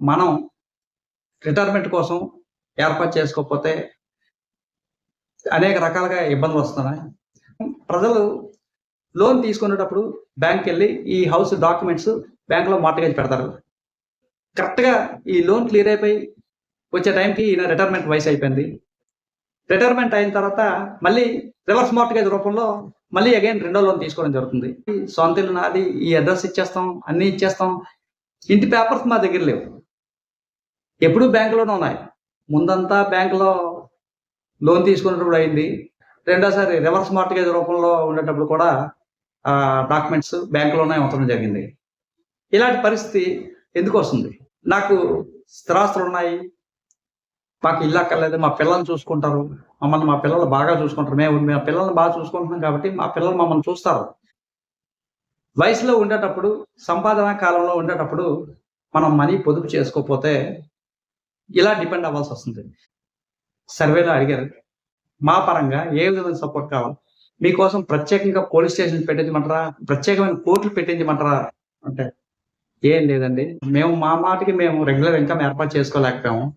మనం రిటైర్మెంట్ కోసం ఏర్పాటు చేసుకోకపోతే అనేక రకాలుగా ఇబ్బందులు వస్తున్నాయి. ప్రజలు లోన్ తీసుకునేటప్పుడు బ్యాంక్కి వెళ్ళి ఈ హౌస్ డాక్యుమెంట్స్ బ్యాంకులో మార్టగేజ్ పెడతారు. కరెక్ట్గా ఈ లోన్ క్లియర్ అయిపోయి వచ్చే టైంకి ఈయన రిటైర్మెంట్ వయసు అయిపోయింది. రిటైర్మెంట్ అయిన తర్వాత మళ్ళీ రివర్స్ మార్టిగేజ్ రూపంలో మళ్ళీ అగైన్ రెండో లోన్ తీసుకోవడం జరుగుతుంది. ఈ సొంత ఇల్లు నాది ఈ అడ్రస్ ఇచ్చేస్తాం అన్నీ ఇచ్చేస్తాం. ఇంటి పేపర్స్ మా దగ్గర లేవు. ఎప్పుడు బ్యాంకులోనే ఉన్నాయి. ముందంతా బ్యాంకులో లోన్ తీసుకున్నప్పుడు అయింది. రెండోసారి రివర్స్ మార్టిగేజ్ రూపంలో ఉండేటప్పుడు కూడా డాక్యుమెంట్స్ బ్యాంకులోనే ఉంచడం జరిగింది. ఇలాంటి పరిస్థితి ఎందుకు వస్తుంది? నాకు స్థిరాస్తులు ఉన్నాయి. మాకు ఇల్లు అక్కర్లేదు. మా పిల్లల్ని చూసుకుంటారు. మమ్మల్ని మా పిల్లలు బాగా చూసుకుంటారు. మేము మా పిల్లల్ని బాగా చూసుకుంటున్నాం కాబట్టి మా పిల్లలు మమ్మల్ని చూస్తారు. వయసులో ఉండేటప్పుడు సంపాదన కాలంలో ఉండేటప్పుడు మనం మనీ పొదుపు చేసుకోకపోతే ఇలా డిపెండ్ అవ్వాల్సి వస్తుంది. సర్వేలో అడిగారు మా పరంగా ఏ విధమైన సపోర్ట్ కావాలి? మీకోసం ప్రత్యేకంగా పోలీస్ స్టేషన్ పెట్టించమంటారా? ప్రత్యేకమైన కోర్టులు పెట్టించమంటారా? అంటే ఏం లేదండి. మేము మా మాటకి మేము రెగ్యులర్ ఇన్కమ్ ఏర్పాటు చేసుకోలేకపోయాము.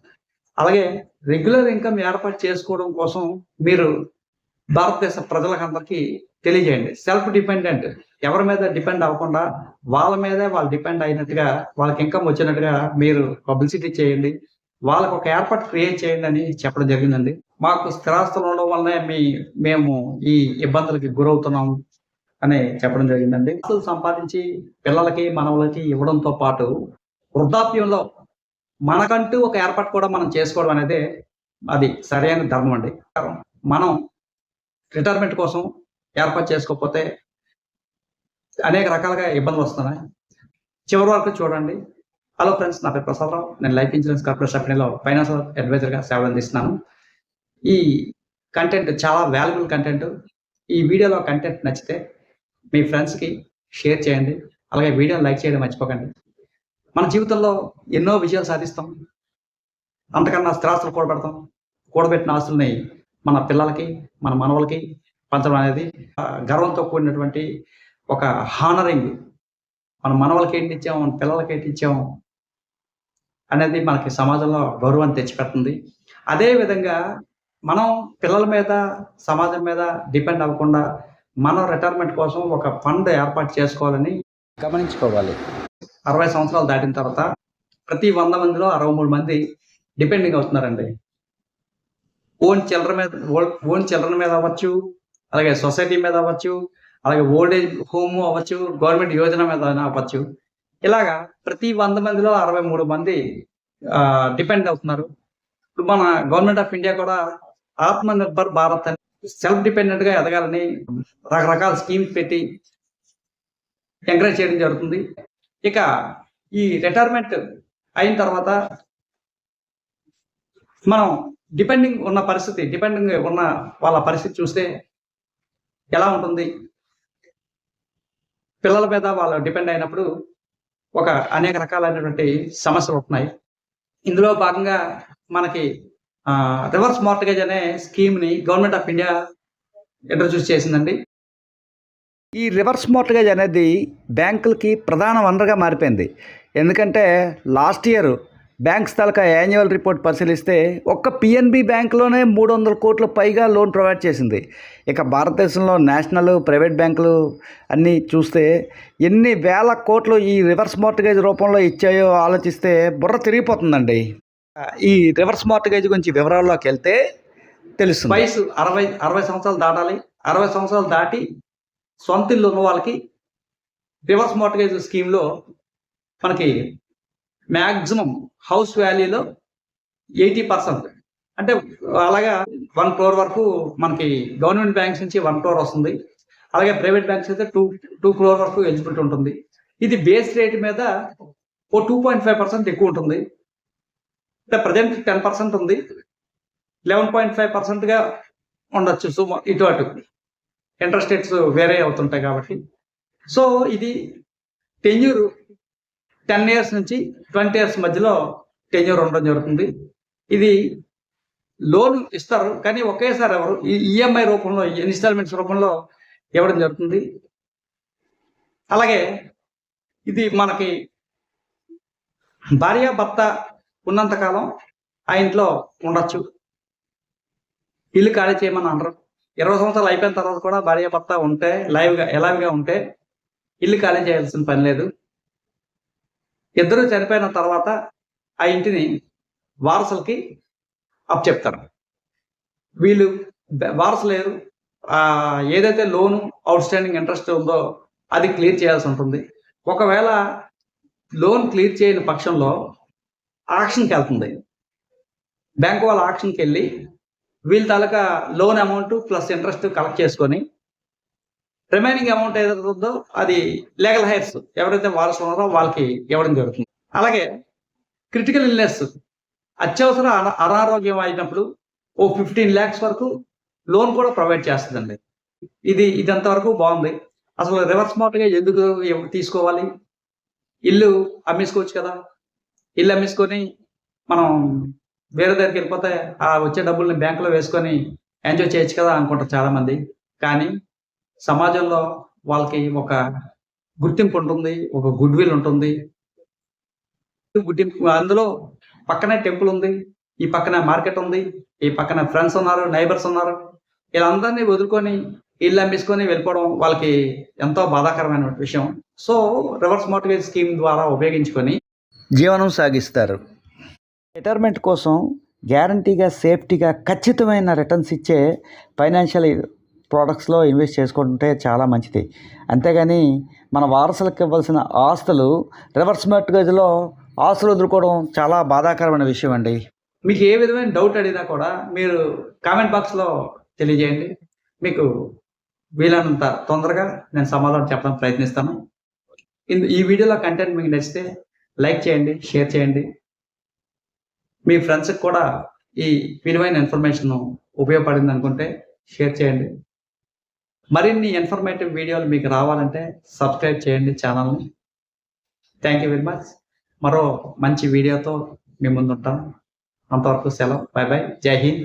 అలాగే రెగ్యులర్ ఇన్కమ్ ఏర్పాటు చేసుకోవడం కోసం మీరు భారతదేశ ప్రజలకందరికీ తెలియజేయండి. సెల్ఫ్ డిపెండెంట్ ఎవరి మీద డిపెండ్ అవ్వకుండా వాళ్ళ మీదే వాళ్ళు డిపెండ్ అయినట్టుగా వాళ్ళకి ఇన్కమ్ వచ్చినట్టుగా మీరు పబ్లిసిటీ చేయండి. వాళ్ళకు ఒక ఏర్పాటు క్రియేట్ చేయండి అని చెప్పడం జరిగిందండి. మాకు స్థిరాస్తులు ఉండడం వల్లనే మీ మేము ఈ ఇబ్బందులకి గురవుతున్నాం అని చెప్పడం జరిగిందండి. అసలు సంపాదించి పిల్లలకి మనవలకి ఇవ్వడంతో పాటు వృద్ధాప్యంలో మనకంటూ ఒక ఏర్పాటు కూడా మనం చేసుకోవడం అనేది అది సరైన ధర్మం అండి. మనం రిటైర్మెంట్ కోసం ఏర్పాటు చేసుకోకపోతే అనేక రకాలుగా ఇబ్బందులు వస్తున్నాయి. చివరి వరకు చూడండి హలో ఫ్రెండ్స్ నా పేరు ప్రసాదరావు. నేను లైఫ్ ఇన్సూరెన్స్ కార్పొరేషన్ కంపెనీలో ఫైనాన్షియల్ అడ్వైజర్గా సేవలు అందిస్తున్నాను. ఈ కంటెంట్ చాలా వాల్యుబుల్ కంటెంట్ ఈ వీడియోలో కంటెంట్ నచ్చితే మీ ఫ్రెండ్స్కి షేర్ చేయండి. అలాగే వీడియోని లైక్ చేయడం మర్చిపోకండి. మన జీవితంలో ఎన్నో విజయాలు సాధిస్తాం. అంతకన్నా స్థిరాస్తులు కూడబెడతాం. కూడబెట్టిన ఆస్తుల్ని మన పిల్లలకి మన మనవలకి పంచడం అనేది గర్వంతో కూడినటువంటి ఒక హానరింగ్ మన మనవలకి ఏంటి ఇచ్చాం మన పిల్లలకి ఏంటి ఇచ్చాం అనేది మనకి సమాజంలో గౌరవాన్ని తెచ్చిపెడుతుంది. అదే విధంగా మనం పిల్లల మీద సమాజం మీద డిపెండ్ అవ్వకుండా మనం రిటైర్మెంట్ కోసం ఒక ఫండ్ ఏర్పాటు చేసుకోవాలని గమనించుకోవాలి. అరవై సంవత్సరాలు దాటిన తర్వాత ప్రతి వంద మందిలో అరవై మూడు మంది డిపెండింగ్ అవుతున్నారండి. ఓన్ చిల్డ్రన్ మీద ఓన్ చిల్డ్రన్ మీద అవ్వచ్చు అలాగే సొసైటీ మీద అవ్వచ్చు అలాగే ఓల్డ్ ఏజ్ హోమ్ అవ్వచ్చు గవర్నమెంట్ యోజన మీద అవ్వచ్చు. ఇలాగా ప్రతి వంద మందిలో అరవై మూడు మంది డిపెండ్ అవుతున్నారు. ఇప్పుడు మన గవర్నమెంట్ ఆఫ్ ఇండియా కూడా ఆత్మ నిర్భర్ భారత్ అని సెల్ఫ్ డిపెండెంట్గా ఎదగాలని రకరకాల స్కీమ్స్ పెట్టి ఎంకరేజ్ చేయడం జరుగుతుంది. ఇక ఈ రిటైర్మెంట్ అయిన తర్వాత మనం డిపెండింగ్ ఉన్న పరిస్థితి డిపెండింగ్ ఉన్న వాళ్ళ పరిస్థితి చూస్తే ఎలా ఉంటుంది? పిల్లల మీద వాళ్ళు డిపెండ్ అయినప్పుడు ఒక అనేక రకాలైనటువంటి సమస్యలు ఉంటున్నాయి. ఇందులో భాగంగా మనకి రివర్స్ మార్టగేజ్ అనే స్కీమ్ని గవర్నమెంట్ ఆఫ్ ఇండియా ఇంట్రడ్యూస్ చేసిందండి. ఈ రివర్స్ మార్టగేజ్ అనేది బ్యాంకులకి ప్రధాన వనరుగా మారిపోయింది. ఎందుకంటే లాస్ట్ ఇయర్ బ్యాంక్స్ తాలూకా యాన్యువల్ రిపోర్ట్ పరిశీలిస్తే ఒక్క పిఎన్బి బ్యాంకులోనే మూడు వందల కోట్ల పైగా లోన్ ప్రొవైడ్ చేసింది. ఇక భారతదేశంలో నేషనల్ ప్రైవేట్ బ్యాంకులు అన్నీ చూస్తే ఎన్ని వేల కోట్లు ఈ రివర్స్ మార్టిగేజ్ రూపంలో ఇచ్చాయో ఆలోచిస్తే బుర్ర తిరిగిపోతుందండి. ఈ రివర్స్ మార్టిగేజ్ గురించి వివరాల్లోకి వెళ్తే తెలుసు వయసు అరవై అరవై సంవత్సరాలు దాటాలి. అరవై సంవత్సరాలు దాటి సొంత ఇల్లు ఉన్న వాళ్ళకి రివర్స్ మార్టిగేజ్ స్కీమ్లో మనకి మ్యాక్సిమం హౌస్ వాల్యూలో ఎయిటీ పర్సెంట్. అంటే అలాగా వన్ క్రోర్ వరకు మనకి గవర్నమెంట్ బ్యాంక్స్ నుంచి వన్ క్రోర్ వస్తుంది. అలాగే ప్రైవేట్ బ్యాంక్స్ అయితే టూ టూ క్రోర్ వరకు ఎలిజిబిలిటీ ఉంటుంది. ఇది బేస్ రేట్ మీద ఓ టూ పాయింట్ ఫైవ్ పర్సెంట్ ఎక్కువ ఉంటుంది. అంటే ప్రజెంట్ టెన్ పర్సెంట్ ఉంది. లెవెన్ పాయింట్ ఫైవ్ పర్సెంట్గా ఉండొచ్చు. సో ఇటు అటు. ఇంట్రెస్ట్ రేట్స్ వేరే అవుతుంటాయి కాబట్టి. సో ఇది టెన్యూర్ టెన్ ఇయర్స్ నుంచి ట్వంటీ ఇయర్స్ మధ్యలో టెన్యూర్ ఉండడం జరుగుతుంది. ఇది లోన్ ఇస్తారు కానీ ఒకేసారి ఎవరు ఈఎంఐ రూపంలో ఇన్స్టాల్మెంట్స్ రూపంలో ఇవ్వడం జరుగుతుంది. అలాగే ఇది మనకి భార్య భర్త ఉన్నంతకాలం ఆ ఇంట్లో ఉండొచ్చు. ఇల్లు ఖాళీ చేయమని అనరు. ఇరవై సంవత్సరాలు అయిపోయిన తర్వాత కూడా భార్య భర్త ఉంటే లైవ్గా ఎలాగా ఉంటే ఇల్లు ఖాళీ చేయాల్సిన పని లేదు. ఇద్దరు చనిపోయిన తర్వాత ఆ ఇంటిని వారసులకి అప్పచెప్తారు. వీళ్ళు బ- వారసులేరు ఏదైతే లోను అవుట్ స్టాండింగ్ ఇంట్రెస్ట్ ఉందో అది క్లియర్ చేయాల్సి ఉంటుంది. ఒకవేళ లోన్ క్లియర్ చేయని పక్షంలో ఆక్షన్కి వెళ్తుంది. బ్యాంకు వాళ్ళ ఆక్షన్కి వెళ్ళి వీళ్ళ తాలూకా loan amount plus interest collect చేసుకొని రిమైనింగ్ అమౌంట్ ఏదైతే ఉందో అది లీగల్ హైర్స్ ఎవరైతే వారసులు ఉన్నారో వాళ్ళకి ఇవ్వడం జరుగుతుంది. అలాగే క్రిటికల్ ఇల్నెస్ అత్యవసర అన- అనారోగ్యం అయినప్పుడు ఓ ఫిఫ్టీన్ ల్యాక్స్ వరకు లోన్ కూడా ప్రొవైడ్ చేస్తుందండి. ఇది ఇదంత వరకు బాగుంది. అసలు రివర్స్ మార్ట్గేజ్ ఎందుకు తీసుకోవాలి? ఇల్లు అమ్మేసుకోవచ్చు కదా. ఇల్లు అమ్మేసుకొని మనం వేరే దగ్గరికి వెళ్ళిపోతే ఆ వచ్చే డబ్బుల్ని బ్యాంకులో వేసుకొని ఎంజాయ్ చేయొచ్చు కదా అనుకుంటారు చాలామంది. కానీ సమాజంలో వాళ్ళకి ఒక గుర్తింపు ఉంటుంది ఒక గుడ్ విల్ ఉంటుంది. గుర్తింపు అందులో పక్కనే టెంపుల్ ఉంది ఈ పక్కన మార్కెట్ ఉంది ఈ పక్కన ఫ్రెండ్స్ ఉన్నారు నైబర్స్ ఉన్నారు. వీళ్ళందరినీ వదులుకొని ఇల్లు అమ్మేసుకొని వెళ్ళిపోవడం వాళ్ళకి ఎంతో బాధాకరమైన విషయం. సో రివర్స్ మోటివేట్ స్కీమ్ ద్వారా ఉపయోగించుకొని జీవనం సాగిస్తారు. రిటైర్మెంట్ కోసం గ్యారంటీగా సేఫ్టీగా ఖచ్చితమైన రిటర్న్స్ ఇచ్చే ఫైనాన్షియల్ ప్రోడక్ట్స్లో ఇన్వెస్ట్ చేసుకుంటే చాలా మంచిది. అంతేగాని మన వారసులకు ఇవ్వాల్సిన ఆస్తులు రివర్స్ మార్ట్గేజ్లో ఆస్తులు వదులుకోవడం చాలా బాధాకరమైన విషయం అండి. మీకు ఏ విధమైన డౌట్ అడిగినా కూడా మీరు కామెంట్ బాక్స్లో తెలియజేయండి. మీకు వీలైనంత తొందరగా నేను సమాధానం చెప్పడానికి ప్రయత్నిస్తాను. ఇందు- ఈ వీడియోలో కంటెంట్ మీకు నచ్చితే లైక్ చేయండి షేర్ చేయండి. మీ ఫ్రెండ్స్కి కూడా ఈ విలువైన ఇన్ఫర్మేషన్ ఉపయోగపడింది అనుకుంటే షేర్ చేయండి. మరిన్ని ఇన్ఫర్మేటివ్ వీడియోలు మీకు రావాలంటే సబ్స్క్రైబ్ చేయండి ఛానల్ని థ్యాంక్ యూ వెరీ మచ్ మరో మంచి వీడియోతో మీ ముందుంటాను అంతవరకు సెలవు. బాయ్ బాయ్ జై హింద్.